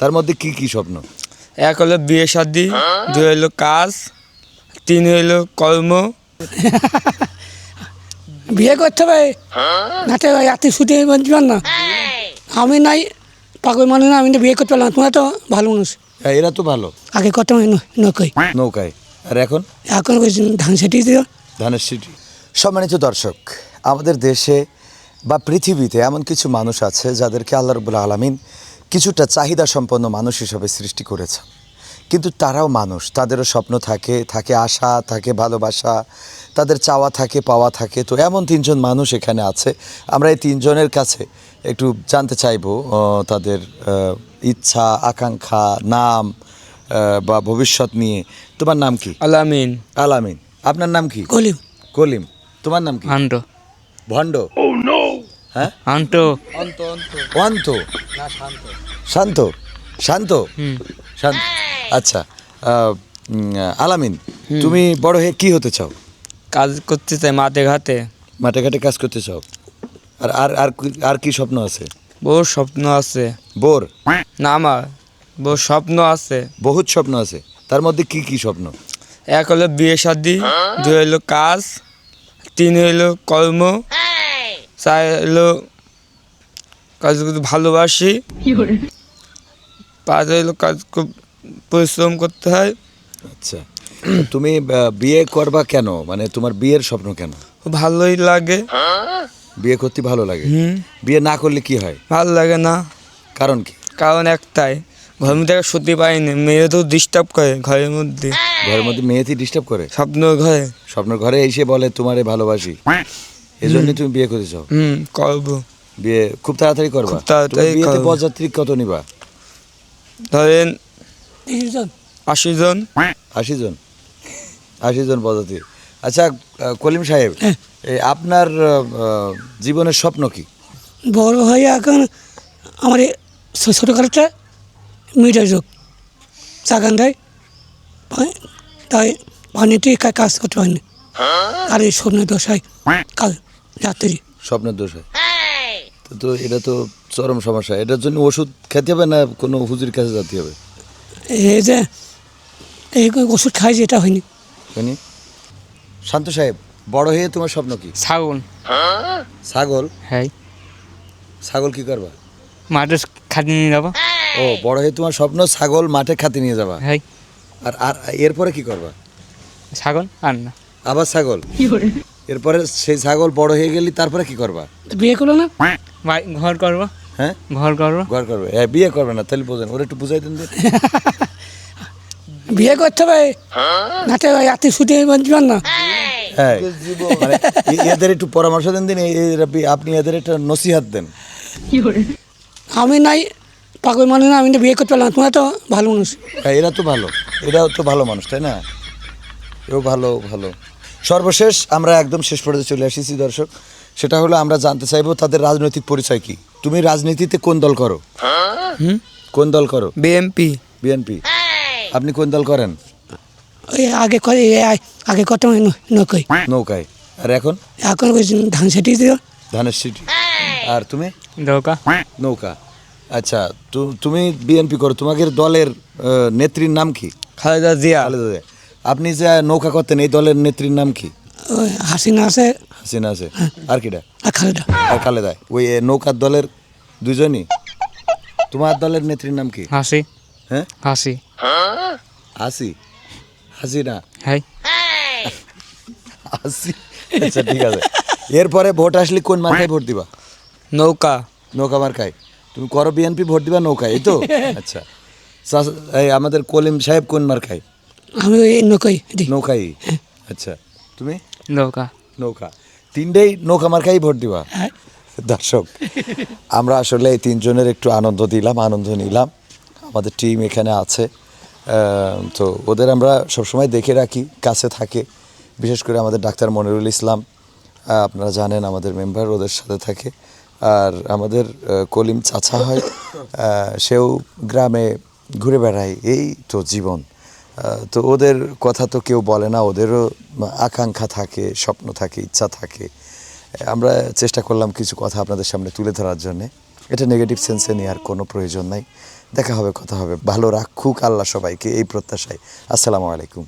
তার মধ্যে কি কি স্বপ্ন? এক হলো বিয়ে শাদি দুই হলো কাজ তিন হলো কর্ম। বিয়ে করতে হবে। না ভাই রাতে শুতে বলছিলাম না। আমি নাই পাগল মানুষ না আমি বিয়ে করতে পারলাম না। তোমরা তো ভালো মানুষ। হ্যাঁ, এরা তো ভালো। আগে কত নকই নৌকায়। আর এখন? এখন ধান সেটি দিও। ধানের সিটি। সম্মানিত দর্শক আমাদের দেশে বা পৃথিবীতে এমন কিছু মানুষ আছে যাদেরকে আল্লাহ রবুল্লা আলমিন কিছুটা চাহিদা সম্পন্ন মানুষ হিসাবে সৃষ্টি করেছে। কিন্তু তারাও মানুষ তাদেরও স্বপ্ন থাকে থাকে আশা থাকে ভালোবাসা তাদের চাওয়া থাকে পাওয়া থাকে। তো এমন তিনজন মানুষ এখানে আছে। আমরা এই তিনজনের কাছে একটু জানতে চাইব তাদের ইচ্ছা আকাঙ্ক্ষা নাম বা ভবিষ্যৎ নিয়ে। তোমার নাম কি? আলামিন। আলামিন। আপনার নাম কি? কলিম। কলিম। তোমার নাম কি? আন্টো ভণ্ড। হ্যাঁ? অন্ত শান্ত। শান্ত? হুম। শান্ত। আচ্ছা আহ, আলামিন তুমি বড় হয়ে কি হতে চাও? কাজ করতে চাই মাঠে ঘাটে। মাঠে ঘাটে কাজ করতে চাও? আর আর আর কি- আর কি স্বপ্ন আছে? বহু স্বপ্ন আছে। বোর? না আমার বহু স্বপ্ন আছে। বহুত স্বপ্ন আছে। তার মধ্যে কি কি স্বপ্ন? এক হলো বিয়ে শাদি দুই হলো কাজ তিন হলো কর্ম চার হলো কাজ করতে ভালোবাসি। পাঁচ হলো কাজ খুব পরিশ্রম করতে হয়। আচ্ছা। তুমি বিয়ে করবা কেন? মানে তোমার বিয়ের স্বপ্ন কেন? ভালোই লাগে। বিয়ে করতে ভালো লাগে? হুম। বিয়ে না করলে কি হয়? ভালো লাগে না। কারণ কি? কারণ একটাই ঘরের মধ্যে সত্যি পাইনি মেয়ে তো ডিস্টার্ব করে ঘরের মধ্যে। ঘরের মধ্যে মেয়েটি ডিস্টার্ব করে? স্বপ্ন ঘরে। স্বপ্ন ঘরে এসে বলে তোমারে ভালোবাসি। এই জন্য তুমি বিয়ে চাও হুম করব। বিয়ে খুব তাড়াতাড়ি করবা? খুব তাড়াতাড়ি বিয়েতে করব। কত নিবা? ধরেন আশি জন। আশি জন? আশি জন বরযাত্রী। আচ্ছা কলিম সাহেব হ্যাঁ। এই আপনার জীবনের স্বপ্ন কি? বড় হয়ে এখন আমার এই ছো- ছোটোখাটোটা মিটার যোগ। চাগান দেয় তাই পানিতে কা- কাজ করতে পারিনি। আর এই স্বপ্নের দশায় কাল রাত্রি। স্বপ্নের দোষ হয়। তো এটা তো চরম সমস্যা। এটার জন্য ওষুধ খেতে হবে না কোনো হুজুর কাছে যেতে হবে? এই যে এই ওষুধ খাই যে এটা হয়নি। শুনি শান্ত সাহেব বড় হয়ে তোমার স্বপ্ন কি? ছাগল। ছাগল? হ্যাঁ। ছাগল কি করবা? মাঠে খাটি নিয়ে যাব। ও বড় হয়ে তোমার স্বপ্ন ছাগল মাঠে খাতে নিয়ে যাবা। হ্যাঁ। আর আর এরপরে কি করবা? ছাগল? আর না। আবার ছাগল? এরপরে সেই ছাগল বড় হয়ে গেলি তারপরে কি করবা? বিয়ে করল না? বাই- ঘর করব। হ্যাঁ? ঘর করব। ঘর করবে। হ্যাঁ বিয়ে করবে না তাহলে বোঝেন ওরা একটু বুঝাই দেন। বিয়ে করতে হবে। না তো রাতে শুতে বলছিলাম না। হ্যাঁ মানে এদের একটু পরামর্শ দেন দিন এরা আপনি এদের একটা নসিহাত দেন। আমি নাই পাগল মানুষ না আমি বিয়ে করতে পারলাম। তোমরা তো ভালো মানুষ। হ্যাঁ এরা তো ভালো এরাও তো ভালো মানুষ তাই না? এও ভালো ভালো। সর্বশেষ আমরা একদম শেষ পর্যায়ে চলে আসিছি দর্শক। সেটা হলো আমরা জানতে চাইব তাদের রাজনৈতিক পরিচয় কি। তুমি রাজনীতিতে কোন দল করো? কোন দল করো? BMP BNP. আপনি কোন দল করেন? আগে করে এ আই- আগে কত নকই নৌকায়। আর এখন? এখন ধান সেটি ধানের সিটি। আর তুমি? দৌকা নৌকা। আচ্ছা তু- তুমি বিএনপি করো। তোমাদের দলের নেত্রীর নাম কি? খালেদা জিয়া। খালেদা জিয়া। আপনি যে নৌকা করতেন এই দলের নেত্রীর নাম কি? ওই হাসিনা আছে। হাসিনা আছে। আর কিটা আর খালেদা। আর খালেদা। ওই এ, নৌকার দলের দুজনই তোমার দলের নেত্রীর নাম কি? হাসি। হ্যাঁ? হাসি। হাসি? হাসিনা? হ্যাঁ হাসি? আচ্ছা ঠিক আছে। এরপরে ভোট আসলে কোন মার্কায় ভোট দিবা? নৌকা। নৌকা মার্কায়। তুমি করো বিএনপি ভোট দিবা নৌকায় এই তো? আচ্ছা। চাচা- এই আমাদের কলিম সাহেব কোন মার্কায়? আমি ওই নকই নৌকাই? আচ্ছা। তুমি? নৌকা। নৌকা। তিনটেই নৌকা মার্কাই ভোট দিবা? হ্যাঁ। দর্শক আমরা আসলে এই তিনজনের একটু আনন্দ দিলাম আনন্দ নিলাম। আমাদের টিম এখানে আছে। তো ওদের আমরা সবসময় দেখে রাখি কাছে থাকে। বিশেষ করে আমাদের ডাক্তার মনিরুল ইসলাম আপনারা জানেন আমাদের মেম্বার ওদের সাথে থাকে। আর আমাদের কলিম চাচা হয় সেও গ্রামে ঘুরে বেড়ায়। এই তো জীবন। তো ওদের কথা তো কেউ বলে না, ওদেরও আকাঙ্ক্ষা থাকে, স্বপ্ন থাকে, ইচ্ছা থাকে। আমরা চেষ্টা করলাম কিছু কথা আপনাদের সামনে তুলে ধরার জন্যে। এটা নেগেটিভ সেন্সে নেওয়ার কোনো প্রয়োজন নাই। দেখা হবে, কথা হবে। ভালো রাখুক আল্লাহ সবাইকে এই প্রত্যাশায়। আসসালামু আলাইকুম।